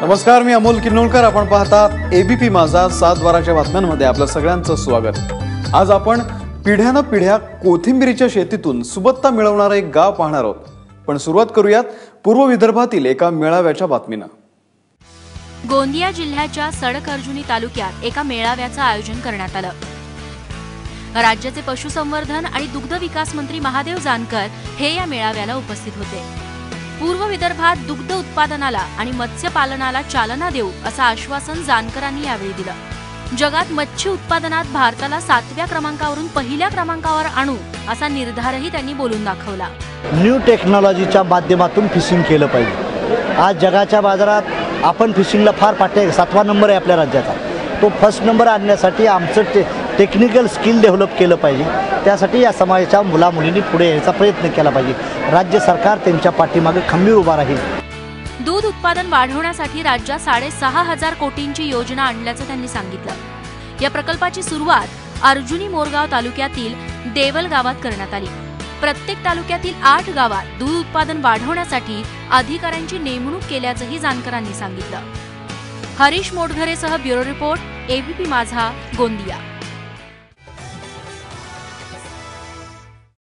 नमस्कार मी अमोल किर्नोळकर. आपण पाहता एबीपी माझा सातवाराच्या बातम्यांमध्ये आपलं सगळ्यांचं स्वागत. आज आपण पिढ्यानं पिढ्या कोथिंबिरीच्या शेतीतून सुबत्ता मिळवणारं एक गाव पाहणार आहोत. पण सुरुवात करूयात पूर्व विदर्भातील एका मेळाव्याच्या बातमीनं. गोंदिया जिल्ह्याच्या सडक अर्जुनी तालुक्यात एका मेळाव्याचं आयोजन करण्यात आलं. राज्याचे पशुसंवर्धन आणि दुग्ध विकास मंत्री महादेव जानकर हे या मेळाव्याला उपस्थित होते. पूर्व विदर्भात दुग्ध उत्पादनाला आणि मत्स्यपालनाला चालना देऊ असं आश्वासन जानकरांनी यावेळी दिलं. जगात मच्छी उत्पादनात भारताला सातव्या क्रमांकावरून पहिल्या क्रमांकावर आणू असा निर्धारही त्यांनी बोलून दाखवला. न्यू टेक्नॉलॉजीच्या माध्यमातून फिशिंग केलं पाहिजे. आज जगाच्या बाजारात आपण फिशिंगला फार पाठे सातवा नंबर आहे आपल्या राज्याचा. तो फर्स्ट नंबर आणण्यासाठी आमचं टे टेक्निकल स्किल डेव्हलप केलं पाहिजे. त्यासाठी या समाजाच्या मुलामुलींनी पुढे यायचा प्रयत्न केला पाहिजे. राज्य सरकार त्यांच्या पाठीमागे खंबीर उभा राहील. दूध उत्पादन वाढवण्यासाठी राज्यात साडेसहा हजार कोटींची योजना आणल्याचं त्यांनी सांगितलं. या प्रकल्पाची सुरुवात अर्जुनी मोरगाव तालुक्यातील देवल गावात करण्यात आली. प्रत्येक तालुक्यातील आठ गावात दूध उत्पादन वाढवण्यासाठी अधिकाऱ्यांची नेमणूक केल्याचंही जानकरांनी सांगितलं. Harish मोटघरेसह bureau report ABP Majha Gondia.